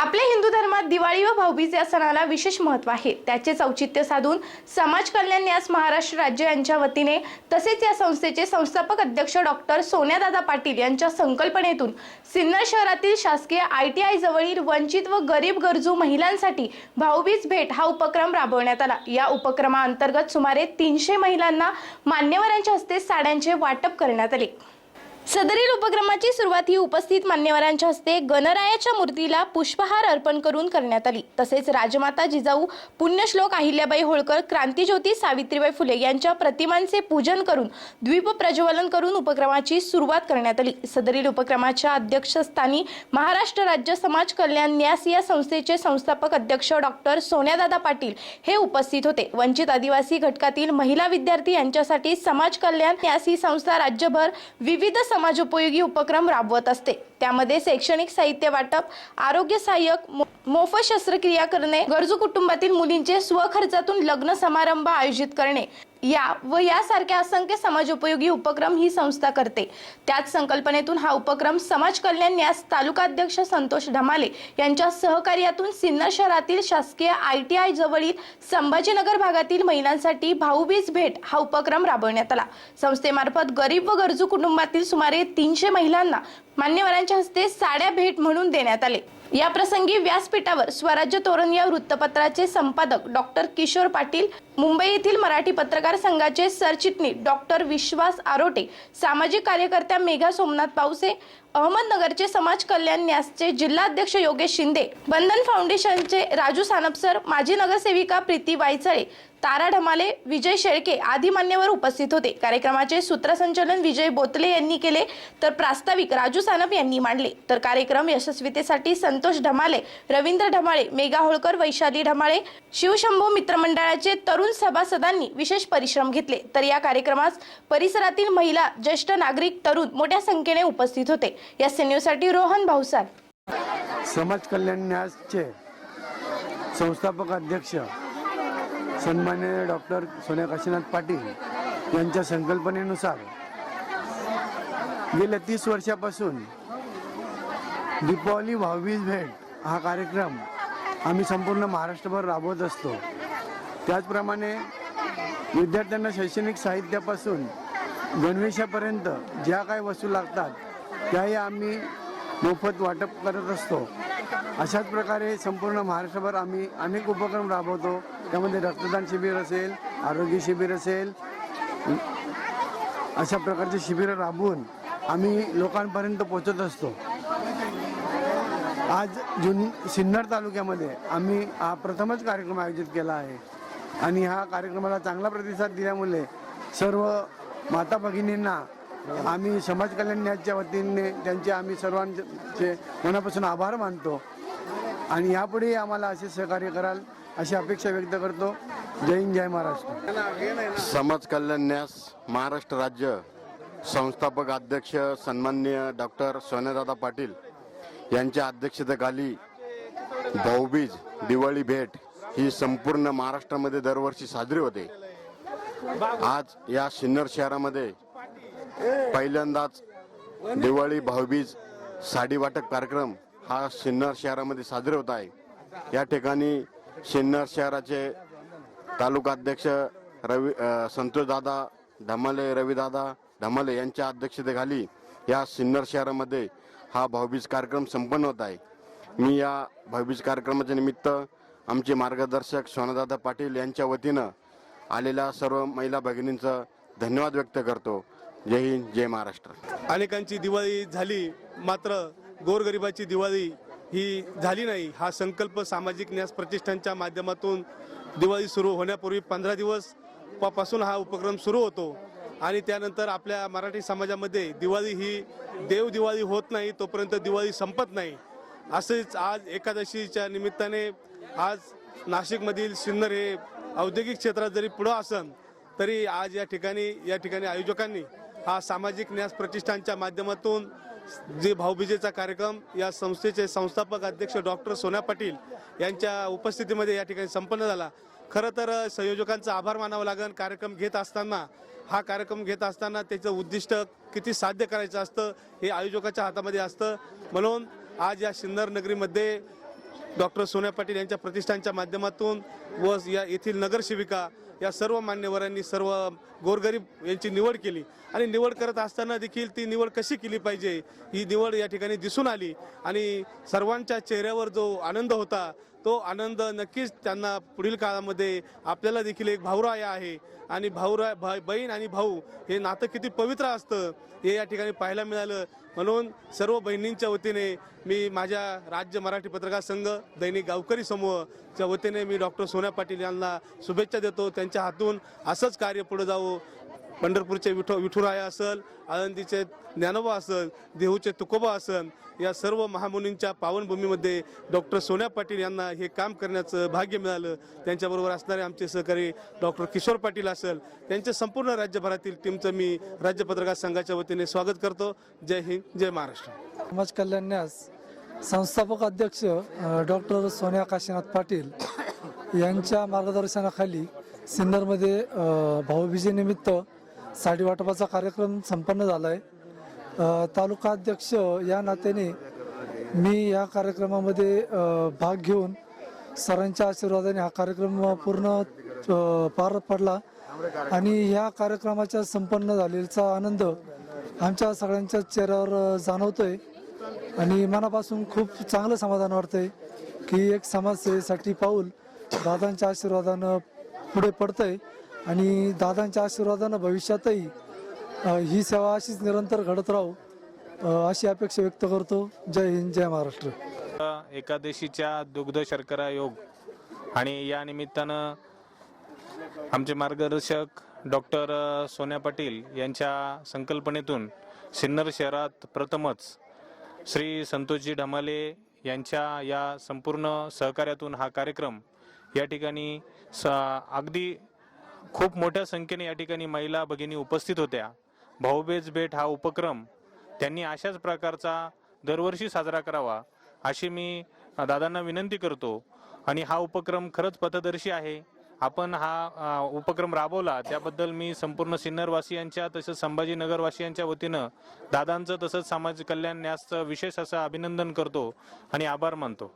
आपल्या हिंदू धर्मात दिवाळी व भाऊबीज या सणाला विशेष महत्त्व आहे. त्याचेच औचित्य साधून समाज कल्याण न्यास महाराष्ट्र राज्य यांच्या वतीने तसेच या संस्थेचे संस्थापक अध्यक्ष डॉक्टर सोन्यादादा पाटील यांच्या संकल्पनेतून सिन्नर शहरातील शासकीय आय टी आय जवळील वंचित व गरीब गरजू महिलांसाठी भाऊबीज भेट हा उपक्रम राबवण्यात आला. या उपक्रमाअंतर्गत सुमारे तीनशे महिलांना मान्यवरांच्या हस्ते साड्यांचे वाटप करण्यात आले. सदरील उपक्रमाची सुरुवात ही उपस्थित मान्यवरांच्या हस्ते गणरायाच्या मूर्तीला पुष्पहार अर्पण करून करण्यात आली. तसेच राजमाता जिजाऊ पुण्यश्लोक अहिल्याबाई होळकर क्रांतीज्योती सावित्रीबाई फुले यांच्या प्रतिमांचे पूजन करून द्वीप प्रज्वलन करून उपक्रमाची सुरुवात करण्यात आली. सदरील उपक्रमाच्या अध्यक्षस्थानी महाराष्ट्र राज्य समाज कल्याण न्यास या संस्थेचे संस्थापक अध्यक्ष डॉक्टर सोन्यादादा पाटील हे उपस्थित होते. वंचित आदिवासी घटकातील महिला विद्यार्थी यांच्यासाठी समाज कल्याण न्यास ही संस्था राज्यभर विविध समाजोपयोगी उपक्रम राबवत असते. त्यामध्ये शैक्षणिक साहित्य वाटप आरोग्य सहाय्यक मोफत शस्त्रक्रिया करणे गरजू कुटुंबातील मुलींचे स्वखर्चातून लग्न समारंभ आयोजित करणे या व यासारख्या असंख्य समाजोपयोगी उपक्रम ही संस्था करते. त्याच संकल्पनेतून हा उपक्रम समाज कल्याण न्यास तालुकाध्यक्ष संतोष धमाले यांच्या सहकार्यातून सिन्नर शहरातील शासकीय आय टी आय जवळील संभाजीनगर भागातील महिलांसाठी भाऊबीज भेट हा उपक्रम राबवण्यात आला. संस्थेमार्फत गरीब व गरजू कुटुंबातील सुमारे तीनशे महिलांना मान्यवरांच्या हस्ते साड्या भेट म्हणून देण्यात आले. या प्रसंगी व्यासपीठावर स्वराज्य तोरण या वृत्तपत्राचे संपादक डॉक्टर किशोर पाटील मुंबई येथील मराठी पत्रकार संघाचे सरचिटणीस डॉक्टर विश्वास आरोटे सामाजिक कार्यकर्त्या मेघा सोमनाथ पावसे अहमदनगरचे समाज कल्याण न्यासचे जिल्हाध्यक्ष योगेश शिंदे बंधन फाउंडेशनचे राजू सानपसर माजी नगरसेविका प्रीती वायचळे तारा ढमाले विजय शेळके आदी मान्यवर उपस्थित होते. कार्यक्रमाचे सूत्रसंचालन विजय बोतले यांनी केले तर प्रास्ताविक राजू सानप यांनी मांडले. तर कार्यक्रम यशस्वीतेसाठी संतोष ढमाले रवींद्र ढमाळे मेघा होळकर वैशाली ढमाळे शिवशंभू मित्रमंडळाचे तरुण सभासदांनी विशेष परिश्रम घेतले. तर या कार्यक्रमास परिसरातील महिला ज्येष्ठ नागरिक तरुण मोठ्या संख्येने उपस्थित होते. या साठी रोहन भाऊसार समाज कल्याण न्यासचे संस्थापक अध्यक्ष सन्मान्य डॉक्टर सोनिया काशीनाथ पाटील यांच्या संकल्पनेनुसार गेल्या तीस वर्षापासून दीपावली भाऊबीज भेट हा कार्यक्रम आम्ही संपूर्ण महाराष्ट्रभर राबवत असतो. त्याचप्रमाणे विद्यार्थ्यांना शैक्षणिक साहित्यापासून गणवेशापर्यंत ज्या काही वस्तू लागतात त्याही आम्ही मोफत वाटप करत असतो. अशाच प्रकारे संपूर्ण महाराष्ट्रभर आम्ही अनेक उपक्रम राबवतो. त्यामध्ये रक्तदान शिबिर असेल आरोग्य शिबिर असेल अशा प्रकारचे शिबिरं राबवून आम्ही लोकांपर्यंत पोचत असतो. आज जुन सिन्नर तालुक्यामध्ये आम्ही हा प्रथमच कार्यक्रम आयोजित केला आहे. आणि ह्या कार्यक्रमाला चांगला प्रतिसाद दिल्यामुळे सर्व माता भगिनींना आम्ही समाज कल्याण वतीने त्यांचे आम्ही सर्वांचे मनापासून आभार मानतो. आणि यापुढेही आम्हाला असे सहकार्य कराल अशी अपेक्षा व्यक्त करतो. जय हिंद जय महाराष्ट्र. समाज कल्याण न्यास महाराष्ट्र राज्य संस्थापक अध्यक्ष सन्माननीय डॉक्टर सोन्यादादा पाटील यांच्या अध्यक्षतेखाली भाऊबीज दिवाळी भेट ही संपूर्ण महाराष्ट्रामध्ये दरवर्षी साजरी होते. आज या सिन्नर शहरामध्ये पहिल्यांदाच दिवाळी भाऊबीज साडी वाटप कार्यक्रम हा सिन्नर शहरामध्ये साजरे होत आहे. या ठिकाणी सिन्नर शहराचे तालुका अध्यक्ष रवी संतोष दादा धमाले रविदादा धमाले यांच्या अध्यक्षतेखाली या सिन्नर शहरामध्ये हा भाऊबीज कार्यक्रम संपन्न होत आहे. मी या भाऊबीज कार्यक्रमाच्या निमित्त आमचे मार्गदर्शक सोनादादा पाटील यांच्या वतीनं आलेल्या सर्व महिला भगिनींचं धन्यवाद व्यक्त करतो. जय हिंद जय महाराष्ट्र. अनेकांची दिवाळी झाली मात्र गोरगरिबाची दिवाळी ही झाली नाही. हा संकल्प सामाजिक न्यास प्रतिष्ठानच्या माध्यमातून दिवाळी सुरू होण्यापूर्वी पंधरा दिवसपासून हा उपक्रम सुरू होतो. आणि त्यानंतर आपल्या मराठी समाजामध्ये दिवाळी ही देव दिवाळी होत नाही तोपर्यंत दिवाळी संपत नाही. असेच आज एकादशीच्या निमित्ताने आज नाशिकमधील सिन्नर हे औद्योगिक क्षेत्रात जरी पुढं असन तरी आज या ठिकाणी या ठिकाणी आयोजकांनी हा सामाजिक न्यास प्रतिष्ठानच्या माध्यमातून जे भाऊबीजेचा कार्यक्रम या संस्थेचे संस्थापक अध्यक्ष डॉक्टर सोना पाटील यांच्या उपस्थितीमध्ये या ठिकाणी संपन्न झाला. खरं तर संयोजकांचा आभार मानावं लागेल. कार्यक्रम घेत असताना हा कार्यक्रम घेत असताना त्याचं उद्दिष्ट किती साध्य करायचं असतं हे आयोजकाच्या हातामध्ये असतं. म्हणून आज या सिन्नर नगरीमध्ये डॉक्टर सोन्या पाटील यांच्या प्रतिष्ठानच्या माध्यमातून व या येथील नगरसेविका या सर्व मान्यवरांनी सर्व गोरगरीब यांची निवड केली. आणि निवड करत असताना देखील ती निवड कशी केली पाहिजे ही निवड या ठिकाणी दिसून आली. आणि सर्वांच्या चेहऱ्यावर जो आनंद होता तो आनंद नक्कीच त्यांना पुढील काळामध्ये आपल्याला देखील एक भाऊराया आहे. आणि भाऊरा भा बहीण आणि भाऊ हे नातं किती पवित्र असतं हे या ठिकाणी पाहायला मिळालं. म्हणून सर्व बहिणींच्या वतीने मी माझ्या राज्य मराठी पत्रकार संघ दैनिक गावकरी समूहच्या वतीने मी डॉक्टर सोन्या पाटील यांना शुभेच्छा देतो. त्यांच्या हातून असंच कार्य पुढे जावं. पंढरपूरचे विठो विठुराया असल आळंदीचे ज्ञानोबा असल देहूचे तुकोबा असल या सर्व महामुनींच्या पावनभूमीमध्ये डॉक्टर सोन्या पाटील यांना हे काम करण्याचं भाग्य मिळालं. त्यांच्याबरोबर असणारे आमचे सहकारी डॉक्टर किशोर पाटील असेल त्यांच्या संपूर्ण राज्यभरातील टीमचं मी राज्य पत्रकार संघाच्या वतीने स्वागत करतो. जय हिंद जय महाराष्ट्र. समाज कल्याणन्यास संस्थापक अध्यक्ष डॉक्टर सोनिया काशीनाथ पाटील यांच्या मार्गदर्शनाखाली सिन्नरमध्ये भाऊबीजेनिमित्त साडी वाटपाचा कार्यक्रम संपन्न झाला आहे तालुका अध्यक्ष या नात्याने मी या कार्यक्रमामध्ये भाग घेऊन सरांच्या आशीर्वादाने हा कार्यक्रम पूर्ण पार पडला आणि ह्या कार्यक्रमाच्या संपन्न झालेला आनंद आमच्या सगळ्यांच्या चेहऱ्यावर जाणवतोय. आणि मनापासून खूप चांगलं समाधान वाटतंय की एक समाजसेवेसाठी पाऊल दादांच्या आशीर्वादानं पुढे पडतंय. आणि दादांच्या आशीर्वादानं भविष्यातही ही सेवा अशीच निरंतर घडत राहू अशी अपेक्षा व्यक्त करतो. जय हिंद जय महाराष्ट्र. एकादशीच्या दुग्ध शर्करा योग आणि या निमित्तानं आमचे मार्गदर्शक डॉक्टर सोन्या पाटील यांच्या संकल्पनेतून सिन्नर शहरात प्रथमच श्री संतोषजी ढमाले यांच्या या संपूर्ण सहकार्यातून हा कार्यक्रम या ठिकाणी स अगदी खूप मोठ्या संख्येने या ठिकाणी महिला भगिनी उपस्थित होत्या. भाऊबेज भेट हा उपक्रम त्यांनी अशाच प्रकारचा दरवर्षी साजरा करावा अशी मी दादांना विनंती करतो. आणि हा उपक्रम खरंच पथदर्शी आहे. आपण हा उपक्रम राबवला त्याबद्दल मी संपूर्ण सिन्नरवासियांच्या तसंच संभाजीनगरवासियांच्या वतीनं दादांचं तसंच समाज कल्याण न्यासचं विशेष असं अभिनंदन करतो आणि आभार मानतो.